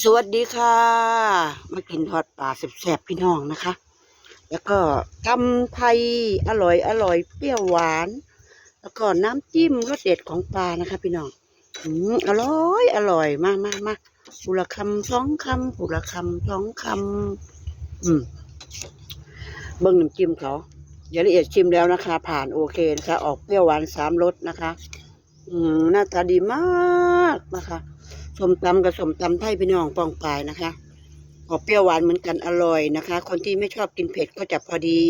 สวัสดีค่ะ มากินทอดปลาแซ่บๆพี่น้องนะคะ แล้วก็ตำไทยอร่อยอร่อยเปรี้ยวหวาน แล้วก็น้ำจิ้มรสเด็ดของปลานะคะ พี่น้องอืมอร่อยอร่อยมากมากมาปุระคำสองคำปุระคำสองคำอืมเบิ้งน้ำจิ้มเขาอย่าละเอียดชิมแล้วนะคะ ผ่านโอเคนะคะ ออกเปรี้ยวหวานสามรสนะคะ อืมหน้าตาดีมากนะคะ สมตำกับสมตำไทยพี่น้องปองปลายนะคะออกเปรี้ยวหวานเหมือนกันอร่อยนะคะ คนที่ไม่ชอบกินเผ็ดก็จะพอดี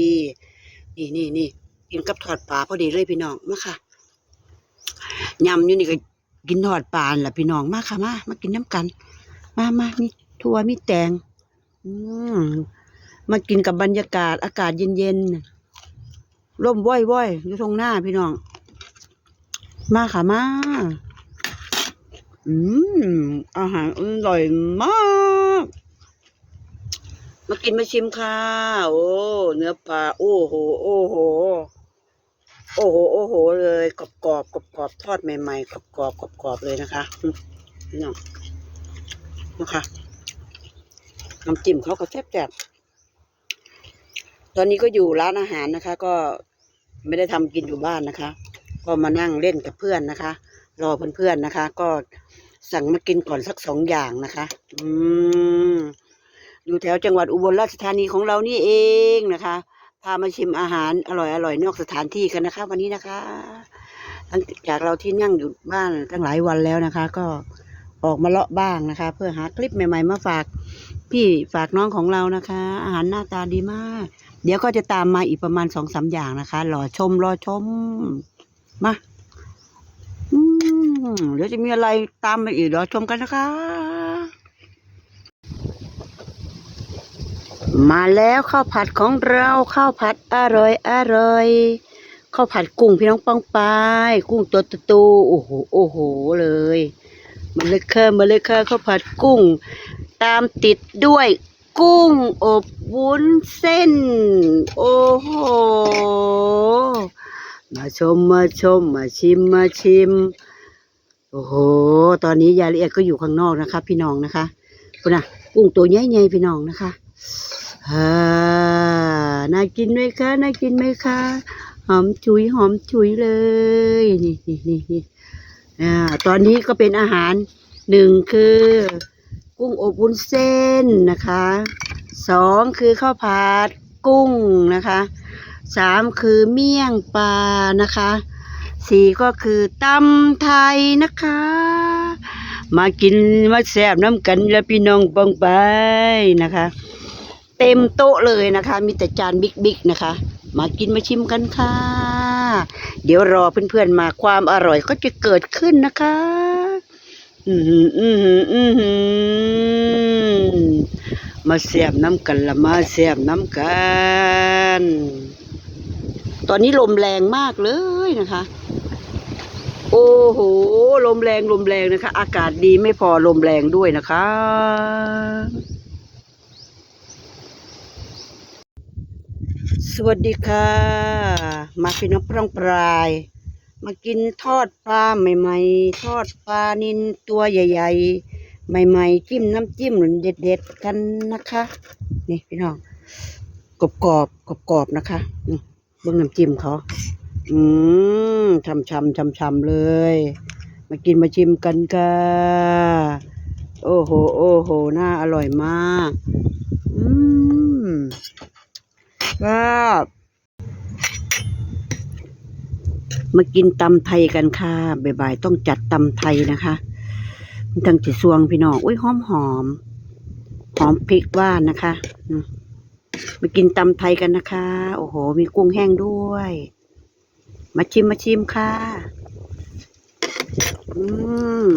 นี่นี่นี่กินกับทอดปลาพอดีเลยพี่น้องมาค่ะยำอยู่นี่ก็กินทอดปลาแหละพี่น้องมาค่ะมามากินน้ำกัน มามามีถั่วมีแตง อืมมากินกับบรรยากาศอากาศเย็นๆร่มว้อยๆอยู่ตรงหน้าพี่น้อง มาค่ะมา อืม อาหารอร่อยมาก มากินมาชิมค่ะ โอ้ เนื้อปลา โอ้โห โอ้โห โอ้โห โอ้โห เลย กรอบกรอบกรอบกรอบทอดใหม่ๆ กรอบกรอบกรอบกรอบเลยนะคะนี่นะนะคะ น้ำจิ้มเขาก็แซ่บๆ ตอนนี้ก็อยู่ร้านอาหารนะคะ ก็ไม่ได้ทำกินอยู่บ้านนะคะ ก็มานั่งเล่นกับเพื่อนนะคะ รอเพื่อนๆนะคะ ก็ สั่งมากินก่อนสักสองอย่างนะคะ อืมอยู่แถวจังหวัดอุบลราชธานีของเรานี่เองนะคะ พามาชิมอาหารอร่อยๆนอกสถานที่กันนะคะ วันนี้นะคะหลังจากเราที่นั่งอยู่บ้านตั้งหลายวันแล้วนะคะ ก็ออกมาเลาะบ้างนะคะ เพื่อหาคลิปใหม่ ๆ มาฝากพี่ฝากน้องของเรานะคะ อาหารหน้าตาดีมาก เดี๋ยวก็จะตามมาอีกประมาณสองสามอย่างนะคะรอชมรอชมมา เดี๋ยวจะมีอะไรตามมาอีกรอชมกันนะคะ มาแล้วข้าวผัดของเราข้าวผัดอร่อยอร่อยข้าวผัดกุ้งพี่น้องปังปายกุ้งตัวโตโอ้โหโอ้โหเลยมันเลยค่ะมันเลยค่ะข้าวผัดกุ้ง ตามติดด้วยกุ้งอบวุ้นเส้น โอ้โห มาชมมาชมมาชิมมาชิม โอ้โห ตอนนี้ยายละเอียดก็อยู่ข้างนอกนะคะ พี่น้องนะคะคุณน่ะกุ้งตัวใหญ่ๆพี่น้องนะคะฮ่าน่ากินไหมคะน่ากินไหมคะหอมฉุยหอมฉุยเลยนี่นี่นี่นี่อ่าตอนนี้ก็เป็นอาหารหนึ่งคือ กุ้งอบวุ้นเส้นนะคะสองคือข้าวผัดกุ้งนะคะสามคือเมี่ยงปลานะคะ สี่ก็คือตำไทยนะคะ มากินมาแซ่บน้ำกันแล้วพี่น้องปองไปนะคะ เต็มโต๊ะเลยนะคะ มีแต่จานบิ๊กๆนะคะ มากินมาชิมกันค่ะ เดี๋ยวรอเพื่อนๆมาความอร่อยก็จะเกิดขึ้นนะคะ อือหืออือหืออือหือมาแซ่บน้ำกันละมาแซ่บน้ำกัน ตอนนี้ลมแรงมากเลยนะคะ โอ้โห ลมแรงลมแรงนะคะ อากาศดีไม่พอลมแรงด้วยนะคะ สวัสดีค่ะ มาพี่น้องปรองปราย มากินทอดปลาใหม่ๆ ทอดปลานินตัวใหญ่ ๆ ใหม่ๆ จิ้มน้ำจิ้มเด็ดๆกันนะคะ นี่พี่น้องกรอบกรอบกรอบๆนะคะเบื้องน้ำจิ้มเขา อืมช่ำช่ำช่ำช่ำเลย มากินมาชิมกันค่ะ โอ้โห โอ้โห น่าอร่อยมาก อืมครับมากินตำไทยกันค่ะบ่ายๆต้องจัดตำไทยนะคะมันตั้งจิสวงพี่น้องอุ้ยหอมหอมหอมพริกว่านนะคะมากินตำไทยกันนะคะ โอ้โห มีกุ้งแห้งด้วย มาชิมมาชิมค่ะ อืม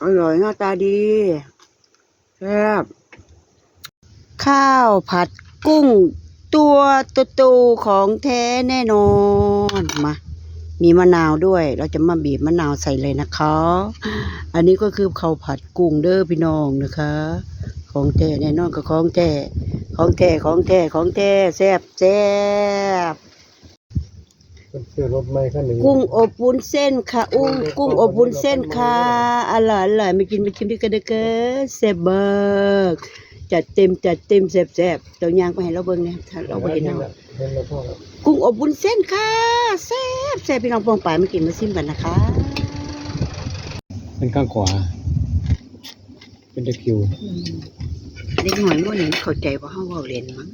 อร่อยหน้าตาดีแซ่บข้าวผัดกุ้ง ตัวโตๆของแท้แน่นอนมา มีมะนาวด้วย เราจะมาบีบมะนาวใส่เลยนะคะ อันนี้ก็คือข้าวผัดกุ้งเด้อพี่น้องนะคะ ของแท้แน่นอนกับของแท้ของแท้ของแท้ของแท้แซ่บแซ่บ ซื้อรถใหม่คันหนึ่งกุ้งอบวุ้นเส้นค่ะ อุ้งกุ้งอบวุ้นเส้นค่ะ อร่อยอร่อยมากินมาชิมด้วยกันเด้อเก้อแซ่บเบิกจัดเต็มจัดเต็มแซ่บแซ่บๆตัวอย่างไปให้เราเบิ่งเนี่ยถ้าเราบ่เห็นเห็เนาะแล้วเห็นแล้วพ่อแล้วกุ้งอบวุ้นเส้นค่ะแซ่บแซ่บพี่น้องปองปายมากินมาชิมกันนะคะ เป็นข้างขวา เป็นตะคริวเด็กหน่อยบ่นี่เข้าใจว่าเฮาเว้าเล่นมั้ง